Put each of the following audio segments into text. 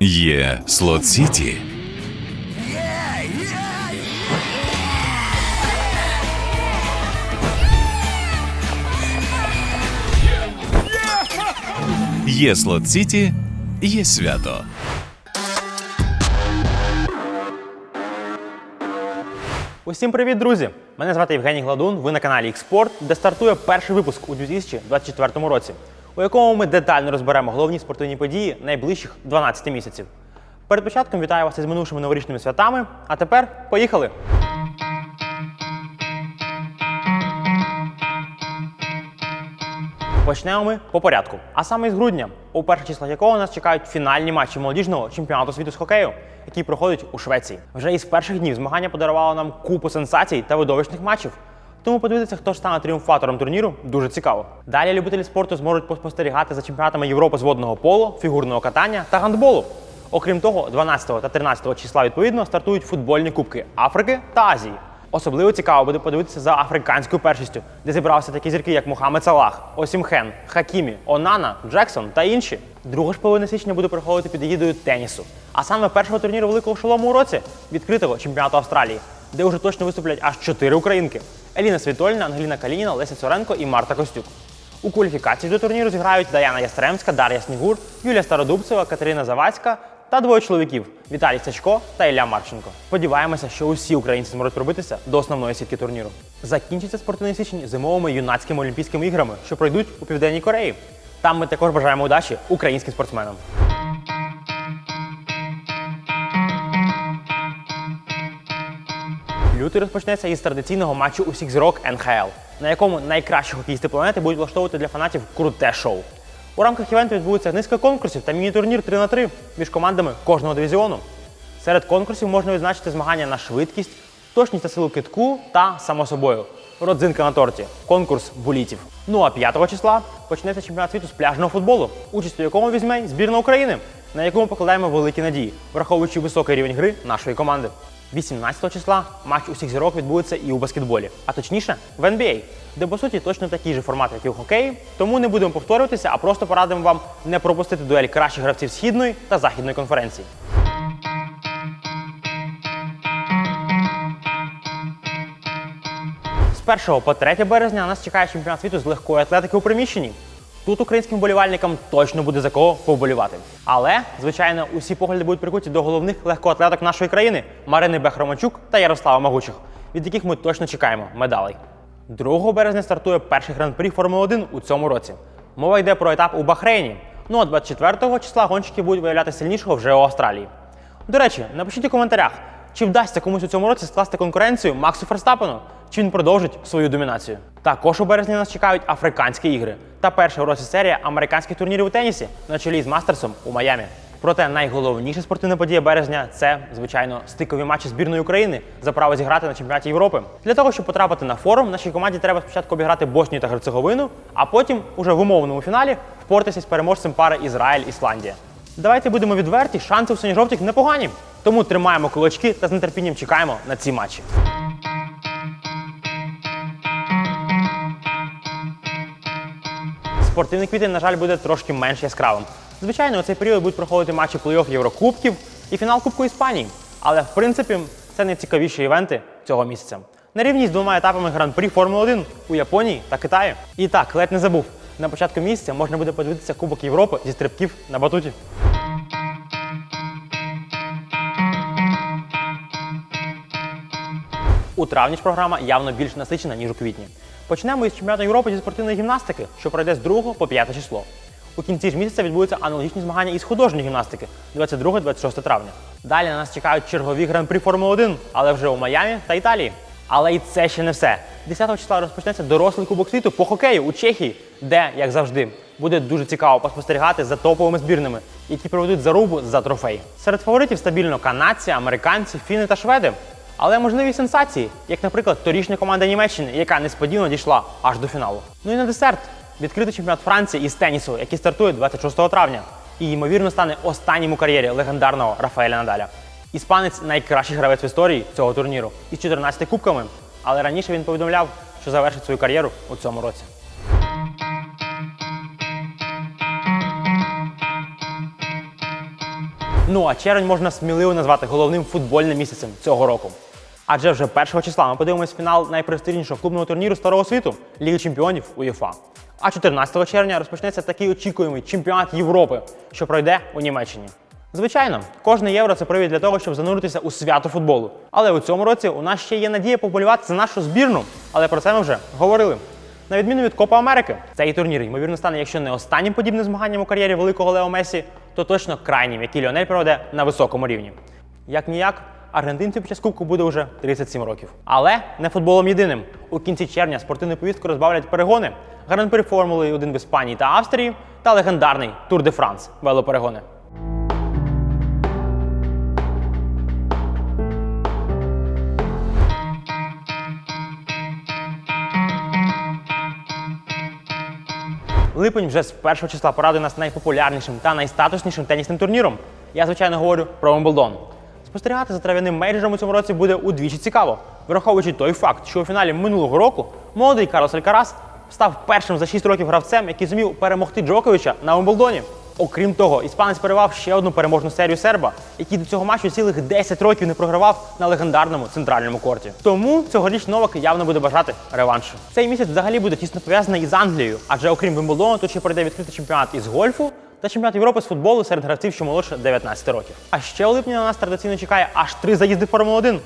Є Слот Сіті. Є Слот Сіті, є свято. Усім привіт, друзі! Мене звати Євгеній Гладун. Ви на каналі Xport, де стартує перший випуск у 2024 році, у якому ми детально розберемо головні спортивні події найближчих 12 місяців. Перед початком вітаю вас із минувшими новорічними святами. А тепер поїхали! Почнемо ми по порядку. А саме з грудня, у перших числах якого нас чекають фінальні матчі молодіжного чемпіонату світу з хокею, який проходить у Швеції. Вже із перших днів змагання подарувало нам купу сенсацій та видовищних матчів. Тому подивитися, хто ж стане тріумфатором турніру, дуже цікаво. Далі любителі спорту зможуть поспостерігати за чемпіонатами Європи з водного поло, фігурного катання та гандболу. Окрім того, 12 та 13 числа відповідно стартують футбольні кубки Африки та Азії. Особливо цікаво буде подивитися за африканською першістю, де зібралися такі зірки, як Мухаммед Салах, Осімхен, Хакімі, Онана, Джексон та інші. Друга ж половина січня буде проходити під егідою тенісу. А саме першого турніру великого шолому у році відкритого чемпіонату Австралії, де вже точно виступлять аж чотири українки: Еліна Світольна, Ангеліна Калініна, Леся Цоренко і Марта Костюк. У кваліфікації до турніру зіграють Даяна Ястремська, Дар'я Снігур, Юлія Стародубцева, Катерина Завадська та двоє чоловіків Віталій Сачко та Ілля Марченко. Сподіваємося, що усі українці зможуть пробитися до основної сітки турніру. Закінчиться спортивний січень зимовими юнацькими олімпійськими іграми, що пройдуть у південній Кореї. Там ми також бажаємо удачі українським спортсменам. Лютий розпочнеться із традиційного матчу усіх зірок НХЛ, на якому найкращі хокеїсти планети будуть влаштовувати для фанатів круте шоу. У рамках івенту відбудеться низка конкурсів та міні-турнір 3 на 3 між командами кожного дивізіону. Серед конкурсів можна відзначити змагання на швидкість, точність та силу китку та, само собою, родзинка на торті конкурс булітів. Ну а 5 числа почнеться чемпіонат світу з пляжного футболу, участь у якому візьме збірна України, на яку ми покладаємо великі надії, враховуючи високий рівень гри нашої команди. 18 числа матч усіх зірок відбудеться і у баскетболі, а точніше в NBA, де по суті точно такий же формат, як і у хокеї. Тому не будемо повторюватися, а просто порадимо вам не пропустити дуель кращих гравців східної та західної конференції. З 1 по 3 березня нас чекає чемпіонат світу з легкої атлетики у приміщенні. Тут українським болівальникам точно буде за кого повболівати. Але, звичайно, усі погляди будуть прикуті до головних легкоатлеток нашої країни Марини Бехромачук та Ярослава Магучих, від яких ми точно чекаємо медалей. 2 березня стартує перший гран-прі Формули 1 у цьому році. Мова йде про етап у Бахрейні. Ну а 24 числа гонщики будуть виявляти сильнішого вже у Австралії. До речі, напишіть у коментарях, чи вдасться комусь у цьому році скласти конкуренцію Максу Ферстапену, чи він продовжить свою домінацію. Також у березні нас чекають африканські ігри та перша у році серія американських турнірів у тенісі на чолі з Мастерсом у Майамі. Проте найголовніша спортивна подія березня це, звичайно, стикові матчі збірної України за право зіграти на чемпіонаті Європи. Для того, щоб потрапити на форум, нашій команді треба спочатку обіграти Боснію та Герцеговину, а потім, уже в умовному фіналі, впоратися з переможцем пари Ізраїль-Ісландія. Давайте будемо відверті, шанси у синьо-жовтих непогані. Тому тримаємо кулачки та з нетерпінням чекаємо на ці матчі. Спортивний квітень, на жаль, буде трошки менш яскравим. Звичайно, у цей період будуть проходити матчі плей-офф Єврокубків і фінал Кубку Іспанії. Але в принципі це найцікавіші івенти цього місяця. На рівні з двома етапами гран-прі Формули 1 у Японії та Китаї. І так, ледь не забув. На початку місяця можна буде подивитися Кубок Європи зі стрибків на батуті. У травні ж програма явно більш насичена, ніж у квітні. Почнемо із чемпіонату Європи зі спортивної гімнастики, що пройде з 2 по 5 число. У кінці ж місяця відбудуться аналогічні змагання із художньої гімнастики 22-26 травня. Далі на нас чекають чергові гран-прі Формули 1, але вже у Майамі та Італії. Але і це ще не все. 10 числа розпочнеться дорослий кубок світу по хокею у Чехії, де, як завжди, буде дуже цікаво поспостерігати за топовими збірними, які проведуть зарубу за трофей. Серед фаворитів стабільно канадці, американці, фіни та шведи. Але можливі сенсації, як, наприклад, торічня команда Німеччини, яка несподівано дійшла аж до фіналу. Ну і на десерт відкритий чемпіонат Франції із тенісу, який стартує 26 травня, і ймовірно стане останнім у кар'єрі легендарного Рафаеля Надаля. Іспанець найкращий гравець в історії цього турніру із 14 кубками, але раніше він повідомляв, що завершить свою кар'єру у цьому році. Ну а червень можна сміливо назвати головним футбольним місяцем цього року. Адже вже 1 числа ми подивимось фінал найпрестижнішого клубного турніру Старого світу Ліги Чемпіонів УЄФА. А 14 червня розпочнеться такий очікуємий чемпіонат Європи, що пройде у Німеччині. Звичайно, кожне євро це привід для того, щоб зануритися у свято футболу. Але у цьому році у нас ще є надія поболівати за нашу збірну. Але про це ми вже говорили. На відміну від Копа Америки, цей турнір, ймовірно, стане, якщо не останнім подібним змаганням у кар'єрі великого Лео Месі, то точно крайнім, який Ліонель проведе на високому рівні. Як ніяк, аргентинцю під час кубку буде вже 37 років. Але не футболом єдиним. У кінці червня спортивну повістку розбавлять перегони, гран-при Формули 1 в Іспанії та Австрії та легендарний Тур де Франс велоперегони. Липень вже з першого числа порадує нас найпопулярнішим та найстатуснішим тенісним турніром. Я, звичайно, говорю про Вимблдон. Спостерігати за трав'яним мейджером у цьому році буде удвічі цікаво, враховуючи той факт, що у фіналі минулого року молодий Карлос Алькарас став першим за 6 років гравцем, який зумів перемогти Джоковича на Вимблдоні. Окрім того, іспанець перервав ще одну переможну серію серба, який до цього матчу цілих 10 років не програвав на легендарному центральному корті. Тому цьогоріч Новак явно буде бажати реваншу. Цей місяць взагалі буде тісно пов'язаний із Англією, адже окрім Вимблдону, тут ще пройде відкритий чемпіонат із гольфу та чемпіонат Європи з футболу серед гравців, що молодше 19 років. А ще у липні на нас традиційно чекає аж три заїзди Формули 1.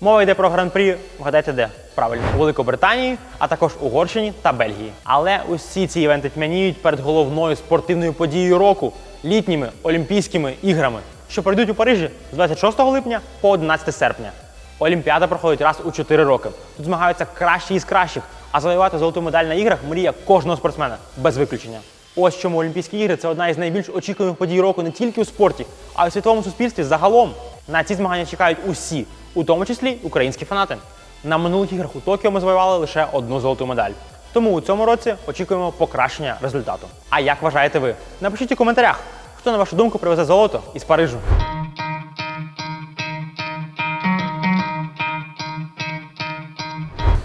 Мова йде про гран-прі, вгадайте де? Правильно, у Великобританії, а також Угорщині та Бельгії. Але усі ці івенти тьмяніють перед головною спортивною подією року літніми Олімпійськими іграми, що пройдуть у Парижі з 26 липня по 11 серпня. Олімпіада проходить раз у 4 роки. Тут змагаються кращі із кращих, а завоювати золоту медаль на іграх мрія кожного спортсмена без виключення. Ось чому Олімпійські ігри це одна із найбільш очікуваних подій року не тільки у спорті, а й у світовому суспільстві загалом. На ці змагання чекають усі, у тому числі українські фанати. На минулих іграх у Токіо ми завоювали лише одну золоту медаль. Тому у цьому році очікуємо покращення результату. А як вважаєте ви? Напишіть у коментарях, хто на вашу думку привезе золото із Парижу.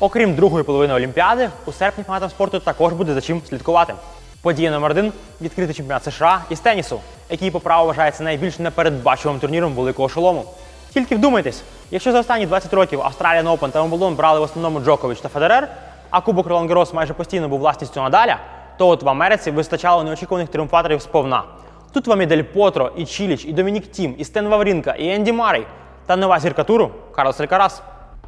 Окрім другої половини Олімпіади, у серпні фанатам спорту також буде за чим слідкувати. Подія номер один відкритий чемпіонат США із тенісу, який по праву вважається найбільш непередбачуваним турніром великого шолому. Тільки вдумайтесь, якщо за останні 20 років Australian Open та Wimbledon брали в основному Джокович та Федерер, а Кубок Ролан Гарос майже постійно був власністю Надаля, то от в Америці вистачало неочікуваних тріумфаторів сповна. Тут вам і Дель Потро, і Чіліч, і Домінік Тім, і Стен Ваврінка, і Енді Марей, та нова зірка туру Карлос Алькарас.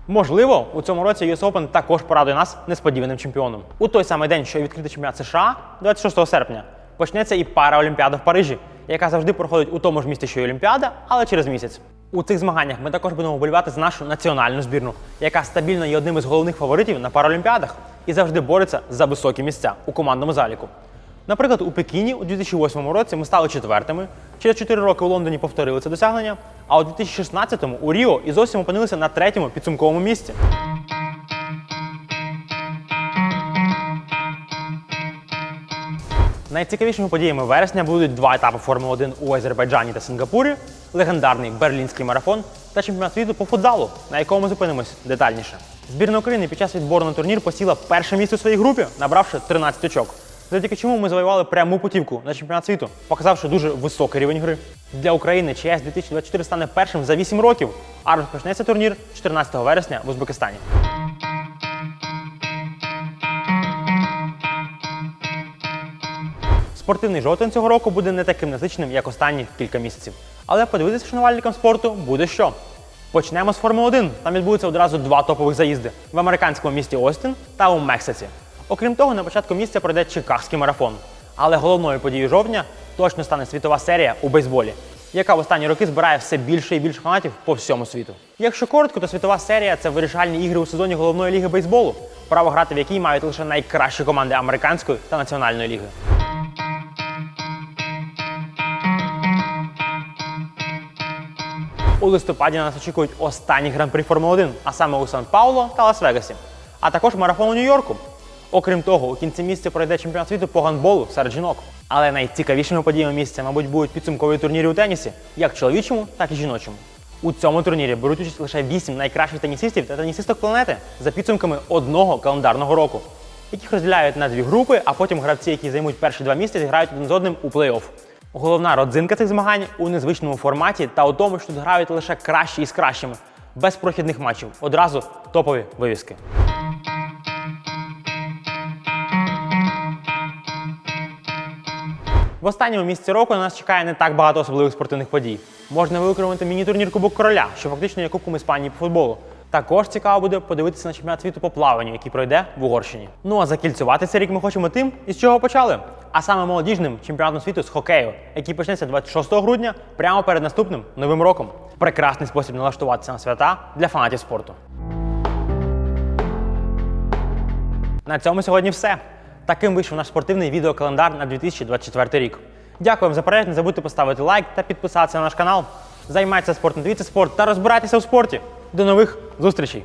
Можливо, у цьому році US Open також порадує нас несподіваним чемпіоном. У той самий день, що і відкритий чемпіонат США, 26 серпня, почнеться і Параолімпіада в Парижі, яка завжди проходить у тому ж місті, що й Олімпіада, але через місяць. У цих змаганнях ми також будемо вболівати за нашу національну збірну, яка стабільно є одним із головних фаворитів на Паралімпіадах і завжди бореться за високі місця у командному заліку. Наприклад, у Пекіні у 2008 році ми стали четвертими. Через 4 роки у Лондоні повторили це досягнення. А у 2016-му у Ріо і зовсім опинилися на третьому підсумковому місці. Найцікавішими подіями вересня будуть два етапи Формули 1 у Азербайджані та Сингапурі, легендарний берлінський марафон та чемпіонат світу по футзалу, на якому ми зупинимось детальніше. Збірна України під час відбору на турнір посіла перше місце у своїй групі, набравши 13 очок. Завдяки чому ми завоювали пряму путівку на чемпіонат світу, показавши дуже високий рівень гри. Для України ЧС 2024 стане першим за 8 років, а розпочнеться турнір 14 вересня в Узбекистані. Спортивний жовтень цього року буде не таким насиченим, як останні кілька місяців. Але подивитися шанувальникам спорту буде що. Почнемо з Формули 1. Там відбудуться одразу два топових заїзди в американському місті Остін та у Мексиці. Окрім того, на початку місяця пройде Чикагський марафон. Але головною подією жовтня точно стане світова серія у бейсболі, яка в останні роки збирає все більше і більше фанатів по всьому світу. Якщо коротко, то світова серія це вирішальні ігри у сезоні головної ліги бейсболу, право грати в якій мають лише найкращі команди американської та національної ліги. У листопаді на нас очікують останні гран-прі Формули 1, а саме у Сан-Пауло та Лас-Вегасі, а також марафон у Нью-Йорку. Окрім того, у кінці місяця пройде чемпіонат світу по гандболу серед жінок. Але найцікавішими подіями місяця, мабуть, будуть підсумкові турніри у тенісі, як чоловічому, так і жіночому. У цьому турнірі беруть участь лише 8 найкращих тенісистів та тенісисток планети за підсумками одного календарного року, яких розділяють на дві групи, а потім гравці, які займуть перші два місця, зіграють один з одним у плей-офф. Головна родзинка цих змагань у незвичному форматі та у тому, що тут грають лише кращі із кращими, без прохідних матчів. Одразу топові вивіски. В останньому місці року на нас чекає не так багато особливих спортивних подій. Можна виокремити міні-турнір Кубок Короля, що фактично є Кубком Іспанії по футболу. Також цікаво буде подивитися на чемпіонат світу по плаванню, який пройде в Угорщині. Ну а закільцювати цей рік ми хочемо тим, із чого почали. А саме молодіжним чемпіонатом світу з хокею, який почнеться 26 грудня, прямо перед наступним новим роком. Прекрасний спосіб налаштуватися на свята для фанатів спорту. На цьому сьогодні все. Таким вийшов наш спортивний відеокалендар на 2024 рік. Дякуємо за перегляд. Не забудьте поставити лайк та підписатися на наш канал. Займайтеся спортом, дивіться спорт та розбирайтеся у спорті. До нових зустрічей!